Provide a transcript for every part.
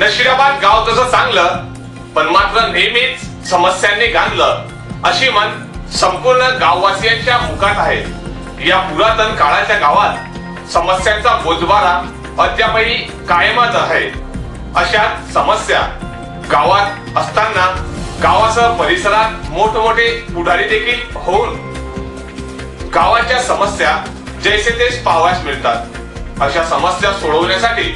नशिराबाद गाव तसं चांगलं पण मात्र नेहमीच समस्यांनी गांधलं. अशी मन संपूर्ण गाववासियांच्या मुखात आहे. या पुरातन काळाच्या गावात समस्यांचा बोजबारा अद्यापही कायमच आहे. अशा समस्या गावात असताना गावासह परिसरात मोठमोठे पुढारी देखील होऊन गावाच्या समस्या जैसे तेच पाहावयास मिळतात. अशा समस्या सोडवण्यासाठी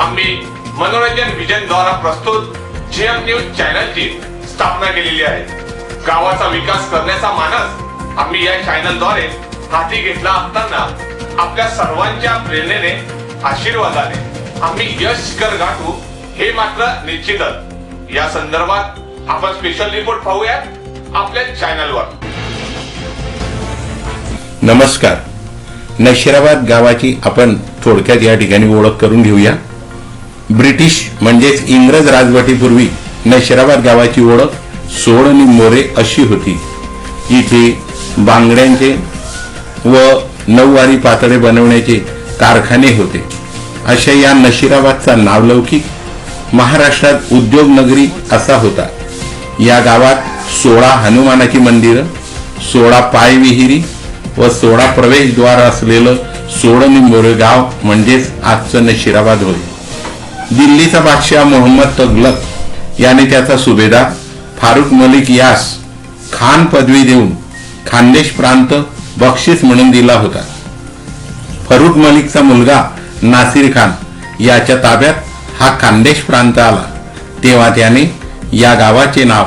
आम्ही मनोरंजन विजन द्वारा प्रस्तुत जीएम न्यूज चॅनलची स्थापना केलेली आहे. गावाचा विकास करण्याचा मानस आम्ही या चॅनलद्वारे हाती घेतला असताना आपल्या सर्वांच्या प्रेरणेने आशीर्वादाने आम्ही यश शिखर गाठू हे मात्र निश्चितच. या संदर्भात आपण स्पेशल रिपोर्ट पाहूया आपल्या चॅनलवर. नमस्कार. नशिराबाद गावाची आपण थोडक्यात या ठिकाणी ओळख करून घेऊया. ब्रिटिश म्हणजेच इंग्रज राजवटीपूर्वी नशिराबाद गावाची ओळख सोड आणि मोरे अशी होती. इथे बांगड्यांचे व नऊवारी पातळे बनवण्याचे कारखाने होते. अशा या नशिराबादचा नावलौकिक महाराष्ट्रात उद्योग नगरी असा होता. या गावात सोळा हनुमानाची मंदिरं सोळा पायविहिरी व सोळा प्रवेशद्वार असलेलं सोळणी मोरे गाव म्हणजेच आजचं नशिराबाद होय. दिल्लीचा बादशाह मोहम्मद तगलक याने त्याचा सुभेदार फारुख मलिक यास खान पदवी देऊन खानदेश प्रांत बक्षीस म्हणून दिला होता. फरुख मलिकचा मुलगा नासिर खान याच्या ताब्यात हा खानदेश प्रांत आला. तेव्हा त्याने या गावाचे नाव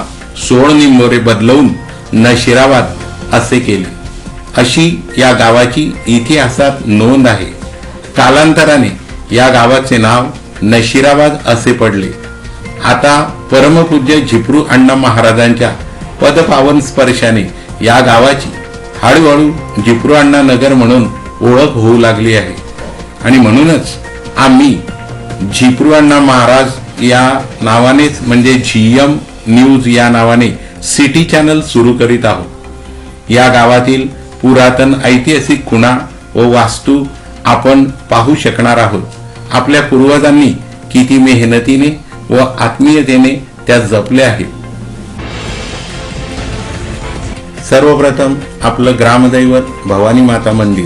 सोळनिंबोरे बदलवून नशिराबाद असे केले. अशी या गावाची इतिहासात नोंद आहे. कालांतराने या गावाचे नाव नशिराबाद असे पडले. आता परमपूज्य झिपरू अण्णा महाराजांच्या पदपावन स्पर्शाने या गावाची हळूहळू झिपरू अण्णा नगर म्हणून ओळख होऊ लागली आहे. आणि म्हणूनच आम्ही झिपरू अण्णा महाराज या नावानेच म्हणजे झीएम न्यूज या नावाने सिटी चॅनल सुरू करीत आहोत. या गावातील पुरातन ऐतिहासिक खुणा व वास्तू आपण पाहू शकणार आहोत. आपल्या पूर्वजांनी किती मेहनतीने व आत्मीयतेने त्या जपल्या आहेत. सर्वप्रथम आपलं ग्रामदैवत भवानी माता मंदिर.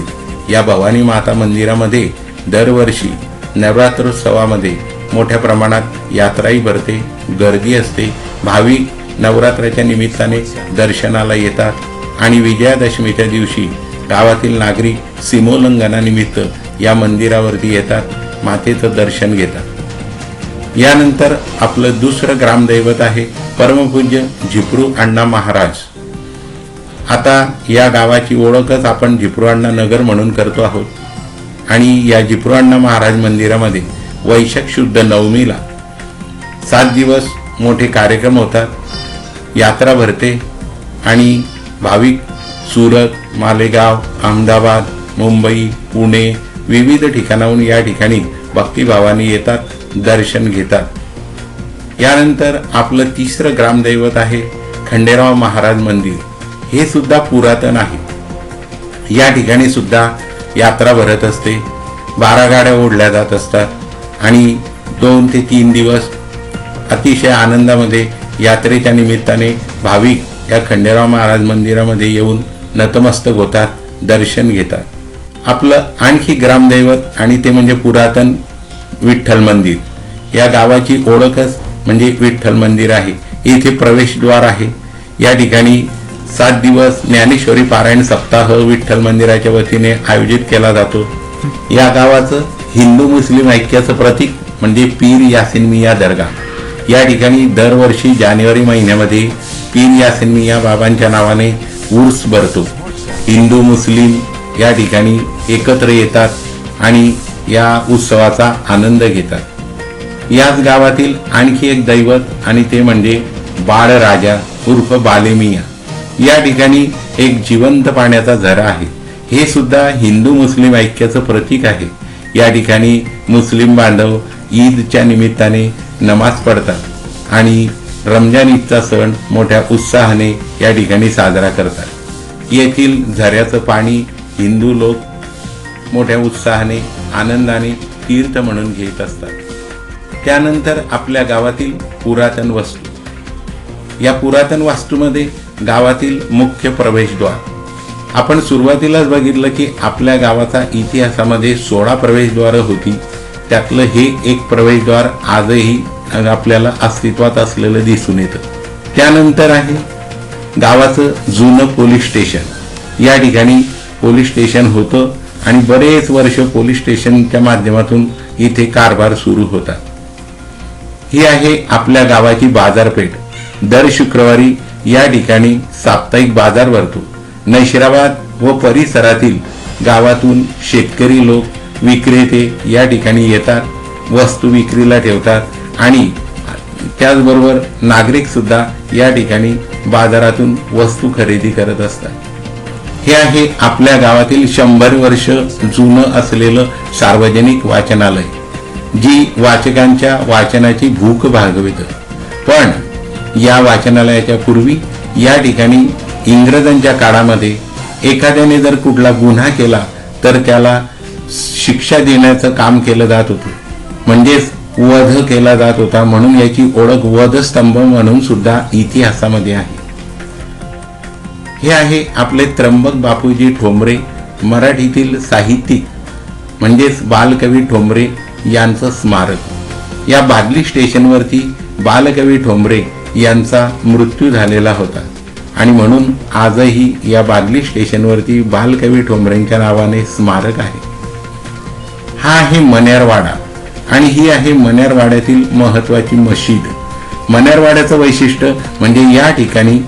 या भवानी माता मंदिरामध्ये दरवर्षी नवरात्रोत्सवामध्ये मोठ्या प्रमाणात यात्राही भरते गर्दी असते भाविक नवरात्राच्या निमित्ताने दर्शनाला येतात आणि विजयादशमीच्या दिवशी गावातील नागरिक सीमोल्लंघनानिमित्त या मंदिरावरती येतात. मातेचं दर्शन घेतात. यानंतर आपलं दुसरं ग्रामदैवत आहे परमपूज्य झिपरू अण्णा महाराज. आता या गावाची ओळखच आपण झिपरू नगर म्हणून करतो आहोत. आणि या झिपरू अण्णा महाराज मंदिरामध्ये वैशाख शुद्ध नवमीला सात दिवस मोठे कार्यक्रम होतात. यात्रा भरते आणि भाविक सुरत मालेगाव अहमदाबाद मुंबई पुणे विविध ठिकाणाहून या ठिकाणी भक्तिभावाने येतात दर्शन घेतात. यानंतर आपलं तिसरं ग्रामदैवत आहे खंडेराव महाराज मंदिर. हे सुद्धा पुरातन आहे. या ठिकाणी सुद्धा यात्रा भरत असते. बारा गाड्या ओढल्या जात असतात आणि दोन ते तीन दिवस अतिशय आनंदामध्ये यात्रेच्या निमित्ताने भाविक या खंडेराव महाराज मंदिरामध्ये येऊन नतमस्तक होतात दर्शन घेतात. आपलं आणखी ग्रामदैवत आणि ते म्हणजे पुरातन विठ्ठल मंदिर. या गावाची ओळखच म्हणजे विठ्ठल मंदिर आहे. येथे प्रवेशद्वार आहे. या ठिकाणी सात दिवस ज्ञानेश्वरी पारायण सप्ताह विठ्ठल मंदिराच्या वतीने आयोजित केला जातो. या गावाचं हिंदू मुस्लिम ऐक्याचं प्रतीक म्हणजे पीर यासिन मिया दर्गा. या ठिकाणी दरवर्षी जानेवारी महिन्यामध्ये पीर यासिन मिया बाबांच्या नावाने उर्स भरतो. हिंदू मुस्लिम या ठिकाणी एकत्र येतात आणि या उत्सवाचा आनंद घेतात. याच गावातील आणखी एक दैवत आणि ते म्हणजे बाळराजा उर्फ बालेमिया. या ठिकाणी एक जिवंत पाण्याचा झरा आहे. हे सुद्धा हिंदू मुस्लिम ऐक्याचं प्रतीक आहे. या ठिकाणी मुस्लिम बांधव ईदच्या निमित्ताने नमाज पडतात आणि रमजान ईदचा सण मोठ्या उत्साहाने या ठिकाणी साजरा करतात. येथील झऱ्याचं पाणी हिंदू लोक मोठ्या उत्साहाने आनंदाने तीर्थ म्हणून घेत असतात. त्यानंतर आपल्या गावातील पुरातन वस्तू. या पुरातन वास्तूमध्ये गावातील मुख्य प्रवेशद्वार. आपण सुरुवातीलाच बघितलं की आपल्या गावाचा इतिहासामध्ये सोळा प्रवेशद्वार होती. त्यातलं हे एक प्रवेशद्वार आजही आपल्याला अस्तित्वात असलेलं दिसून येतं. त्यानंतर आहे गावाचं जुनं पोलीस स्टेशन. या ठिकाणी पोलीस स्टेशन होतं आणि बरेच वर्ष पोलीस स्टेशनच्या माध्यमातून इथे कारभार सुरू होता. ही आहे आपल्या गावाची बाजारपेठ. दर शुक्रवारी या ठिकाणी साप्ताहिक बाजार भरतो. नैशिराबाद व परिसरातील गावातून शेतकरी लोक विक्रेते या ठिकाणी येतात वस्तू विक्रीला ठेवतात आणि त्याचबरोबर नागरिक सुद्धा या ठिकाणी बाजारातून वस्तू खरेदी करत असतात. हे आहे आपल्या गावातील शंभर वर्ष जुनं असलेलं सार्वजनिक वाचनालय जी वाचकांच्या वाचनाची भूक भागवित. पण या वाचनालयाच्या पूर्वी या ठिकाणी इंग्रजांच्या काळामध्ये एखाद्याने जर कुठला गुन्हा केला तर त्याला शिक्षा देण्याचं काम केलं जात होतं. म्हणजेच वध केला जात होता म्हणून याची ओळख वधस्तंभ म्हणून सुद्धा इतिहासामध्ये आहे. हे आहे आपले त्र्यंबक बापूजी ठोंबरे मराठीतील साहित्यिक म्हणजेच बालकवी ठोंबरे यांचं स्मारक. या बादली स्टेशनवरती बालकवी ठोंबरे यांचा मृत्यू झालेला होता. आणि म्हणून आजही या बादली स्टेशनवरती बालकवी ठोंबरेंच्या नावाने स्मारक आहे. हा आहे मन्यारवाडा आणि ही आहे मन्यारवाड्यातील महत्वाची मशीद. मन्यारवाड्याचं वैशिष्ट्य म्हणजे या ठिकाणी